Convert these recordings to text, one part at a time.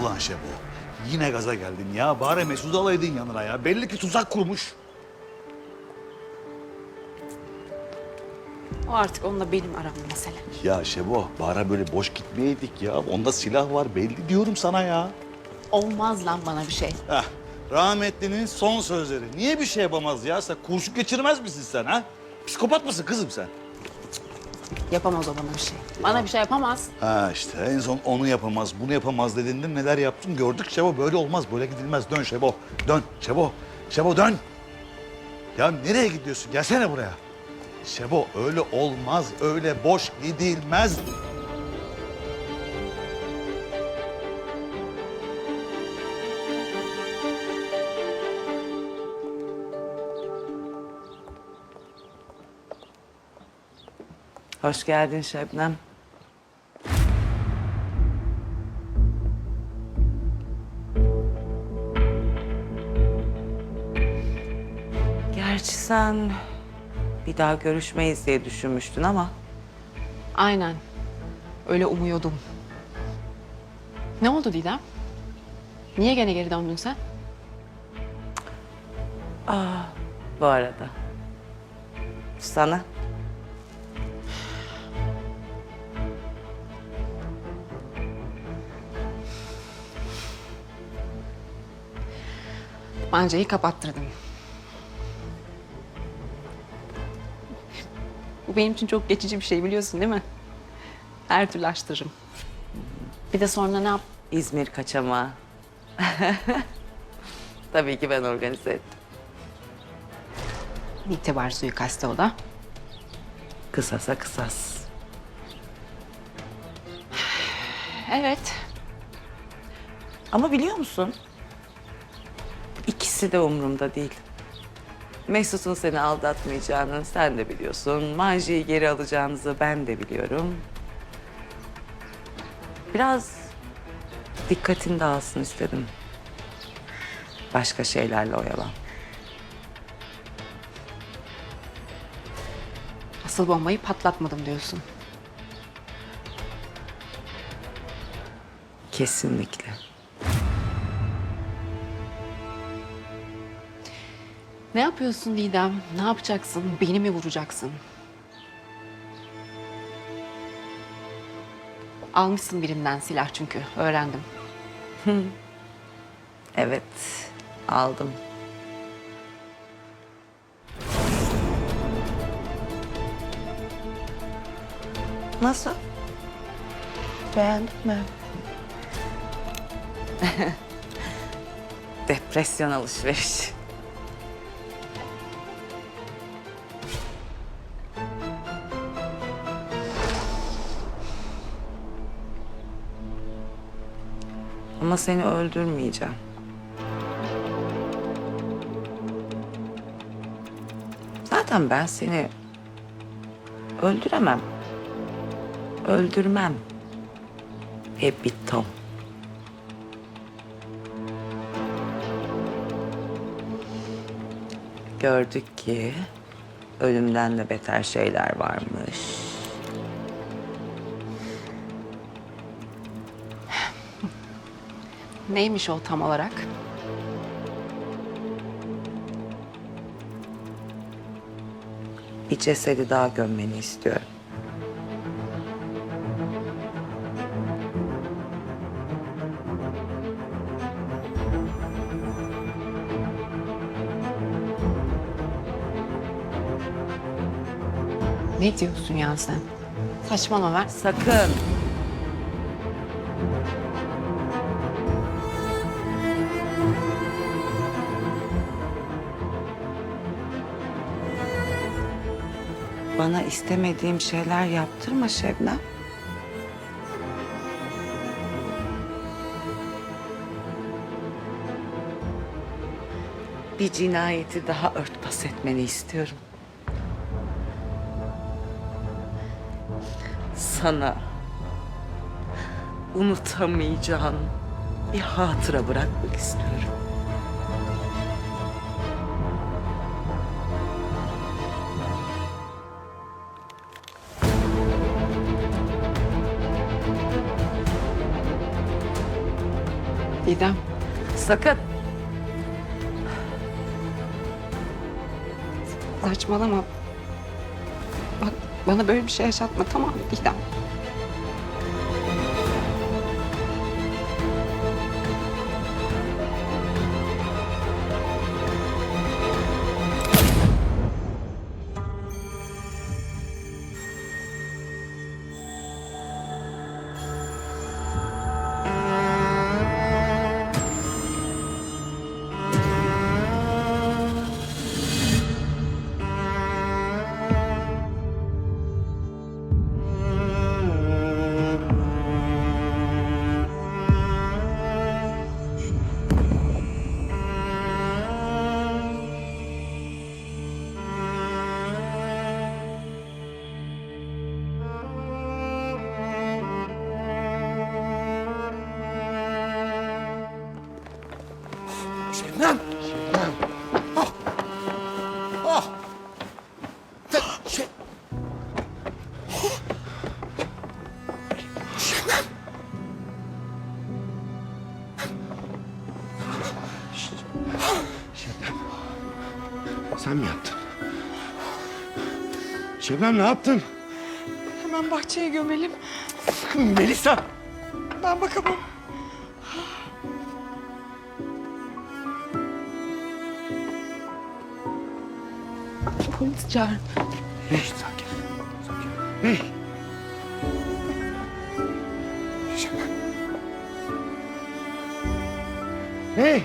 Ulan Şebo, yine gaza geldin ya. Bari Mesut'u alaydın yanına ya. Belli ki tuzak kurmuş. O artık onunla benim aramda mesele. Ya Şebo, bari böyle boş gitmeyeydik ya. Onda silah var belli diyorum sana ya. Olmaz lan bana bir şey. Heh, rahmetlinin son sözleri. Niye bir şey yapamaz ya? Sen kurşun geçirmez misin sen ha? Psikopat mısın kızım sen? Yapamaz o bana bir şey. Bana bir şey yapamaz. Ha işte en son onu yapamaz, bunu yapamaz dediğinde neler yaptın gördük Şebo. Böyle olmaz, böyle gidilmez. Dön Şebo, dön Şebo. Şebo dön. Ya nereye gidiyorsun? Gelsene buraya. Şebo öyle olmaz, öyle boş gidilmez. Hoş geldin Şebnem. Gerçi sen bir daha görüşmeyiz diye düşünmüştün ama Aynen. Öyle umuyordum. Ne oldu Didem? Niye gene geri döndün sen? bu arada sana Mancayı kapattırdım. Bu benim için çok geçici bir şey biliyorsun değil mi? Her türlü açtırırım. Bir de sonra ne yap? İzmir kaçamağı. Tabii ki ben organize ettim. İtibar suikastı o da. Kısasa kısas. Evet. Ama biliyor musun? İkisi de umurumda değil. Mesut'un seni aldatmayacağını sen de biliyorsun. Manji'yi geri alacağınızı ben de biliyorum. Biraz dikkatin dağılsın istedim. Başka şeylerle oyalan. Asıl bombayı patlatmadım diyorsun. Kesinlikle. Ne yapıyorsun Didem? Ne yapacaksın? Beni mi vuracaksın? Almışsın birinden silah çünkü. Öğrendim. Evet, aldım. Nasıl? Beğendin mi? Depresyon alışveriş. Ama seni öldürmeyeceğim. Zaten ben seni öldüremem. Öldürmem. Hep bittim. Gördük ki ölümden de beter şeyler varmış. Neymiş o tam olarak? Bir cesedi daha gömmeni istiyorum. Ne diyorsun ya sen? Saçmalama ver. Sakın. Bana istemediğim şeyler yaptırma Şebnem. Bir cinayeti daha örtbas etmeni istiyorum. sana unutamayacağın bir hatıra bırakmak istiyorum. İdem. Sakın. Saçmalama. Bak bana böyle bir şey yaşatma tamam mı İdem? Sen mi yaptın? Şebnem ne yaptın? Hemen bahçeye gömelim. Melisa! Ben bakamam. Polis çağır. Hey, sakin. Sakin. Hey! Şebnem. Hey!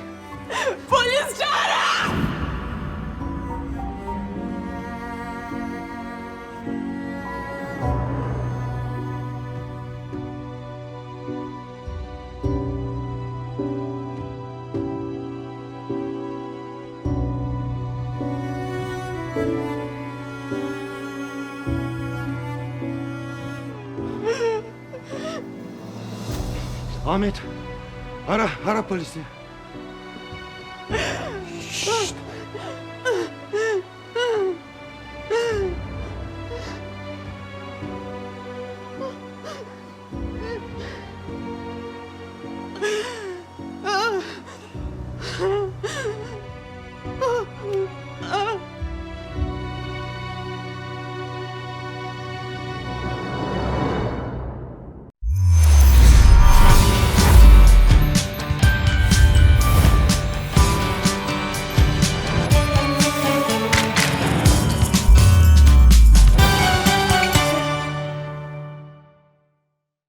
Polis çağır. Ahmet, ara, ara polisi.